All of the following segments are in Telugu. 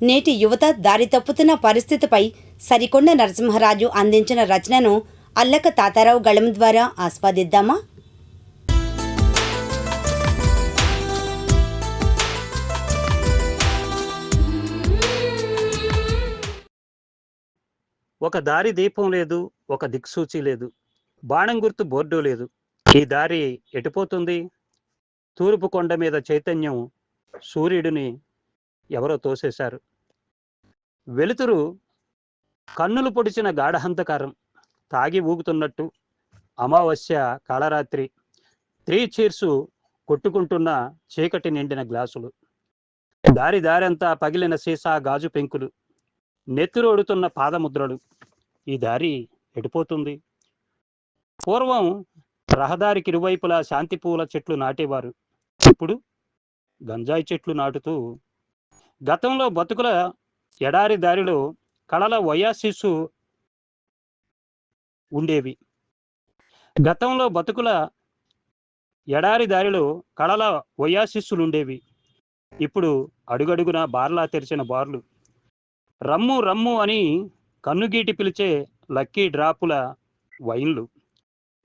నేటి యువత దారి తప్పుతున్న పరిస్థితిపై సరికొండ నరసింహరాజు అందించిన రచనను అల్లక తాతారావు గళం ద్వారా ఆస్వాదిద్దామా? ఒక దారి దీపం లేదు ఒక దిక్సూచి లేదు బాణం గుర్తు బోర్డు లేదు. ఈ దారి ఎటుపోతుంది? తూర్పు కొండ మీద చైతన్యం సూర్యుడిని ఎవరో తోసేశారు. వెలుతురు కన్నులు పొడిచిన గాఢహంతకారం తాగి ఊగుతున్నట్టు అమావాస్య కాళరాత్రి త్రీ చీర్సు కొట్టుకుంటున్న చీకటి నిండిన గ్లాసులు. దారి దారంతా పగిలిన సీసా గాజు పెంకులు. నెత్తిరోడుతున్న పాదముద్రలు. ఈ దారి ఎడిపోతుంది. పూర్వం రహదారికి ఇరువైపులా శాంతిపూల చెట్లు నాటేవారు. ఇప్పుడు గంజాయి చెట్లు నాటుతూ గతంలో బతుకుల ఎడారి దారిలో కళల వయాశిస్సు ఉండేవి. గతంలో బతుకుల ఎడారి దారిలో కళల వయాశిస్సులు ఉండేవి. ఇప్పుడు అడుగడుగున బార్లా తెరిచిన బార్లు. రమ్ము రమ్ము అని కన్నుగీటి పిలిచే లక్కీ డ్రాపుల వైన్లు.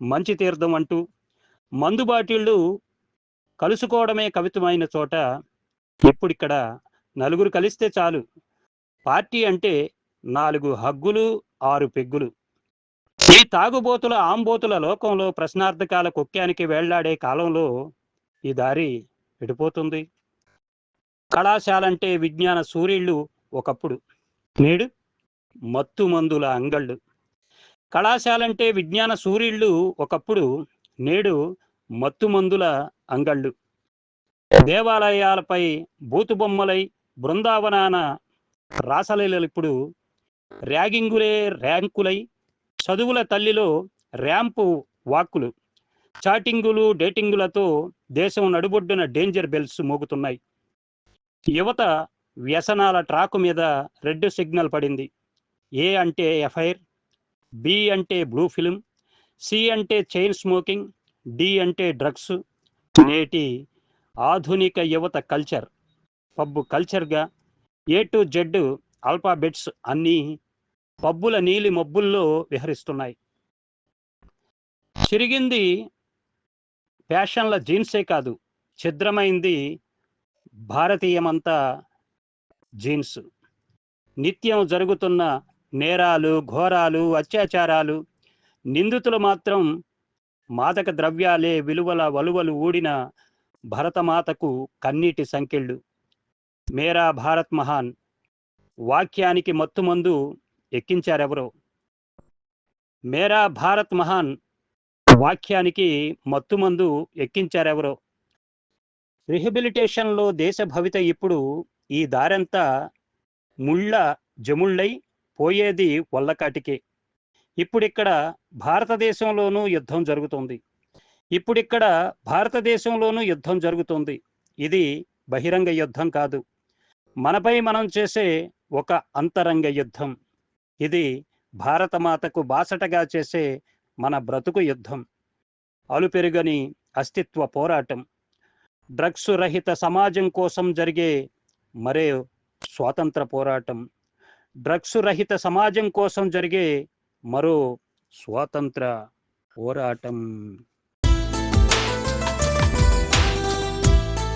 మంచి తీర్థం అంటూ మందు బాటిళ్ళు కలుసుకోవడమే కవితమైన చోట ఇప్పుడిక్కడ నలుగురు కలిస్తే చాలు. పార్టీ అంటే నాలుగు హగ్గులు ఆరు పెగ్గులు. ఈ తాగుబోతుల ఆంబోతుల లోకంలో ప్రశ్నార్థకాల కుక్యానికి వేళ్ళాడే కాలంలో ఈ దారి విడిపోతుంది. కళాశాలంటే విజ్ఞాన సూర్యుళ్ళు ఒకప్పుడు. నేడు మత్తు మందుల అంగళ్ళు. కళాశాలంటే విజ్ఞాన సూర్యుళ్ళు ఒకప్పుడు. నేడు మత్తు మందుల అంగళ్ళు. దేవాలయాలపై బూతుబొమ్మలై బృందావనాన రాసలీలలు ఇప్పుడు ర్యాగింగులే ర్యాంకులై చదువుల తల్లిలో ర్యాంపు వాక్కులు. చాటింగులు డేటింగులతో దేశం నడుబొడ్డున డేంజర్ బెల్స్ మోగుతున్నాయి. యువత వ్యసనాల ట్రాకు మీద రెడ్ సిగ్నల్ పడింది. ఏ అంటే ఎఫ్ఐఆర్ బి అంటే బ్లూ ఫిలిం సి అంటే చైన్ స్మోకింగ్ డి అంటే డ్రగ్స్ నేటి ఆధునిక యువత కల్చర్. పబ్బు కల్చర్గా ఏ టు జెడ్ ఆల్ఫాబెట్స్ అన్నీ పబ్బుల నీలి మబ్బుల్లో విహరిస్తున్నాయి. చిరిగింది ఫ్యాషన్ల జీన్సే కాదు ఛిద్రమైంది భారతీయమంతా జీన్స్. నిత్యం జరుగుతున్న నేరాలు ఘోరాలు అత్యాచారాలు నిందితులు మాత్రం మాదక ద్రవ్యాలే విలువల వలువలు ఊడిన భరతమాతకు కన్నీటి సంకెళ్ళు. మేరా భారత్ మహాన్ వాక్యానికి మత్తుమందు ఎక్కించారెవరో? మేరా భారత్ మహాన్ వాక్యానికి మత్తుమందు ఎక్కించారెవరో? రిహబిలిటేషన్లో దేశ భవిత ఇప్పుడు ఈ దారంతా ముళ్ళ జముళ్ళై పోయేది వల్లకాటికే. ఇప్పుడిక్కడ భారతదేశంలోనూ యుద్ధం జరుగుతుంది. ఇప్పుడిక్కడ భారతదేశంలోనూ యుద్ధం జరుగుతుంది. ఇది బహిరంగ యుద్ధం కాదు. మనపై మనం చేసే ఒక అంతరంగ యుద్ధం. ఇది భారతమాతకు బాసటగా చేసే మన బ్రతుకు యుద్ధం. అలుపెరుగని అస్తిత్వ పోరాటం. డ్రగ్స్ రహిత సమాజం కోసం జరిగే మరే స్వాతంత్ర పోరాటం. డ్రగ్స్ రహిత సమాజం కోసం జరిగే మరో స్వాతంత్ర పోరాటం.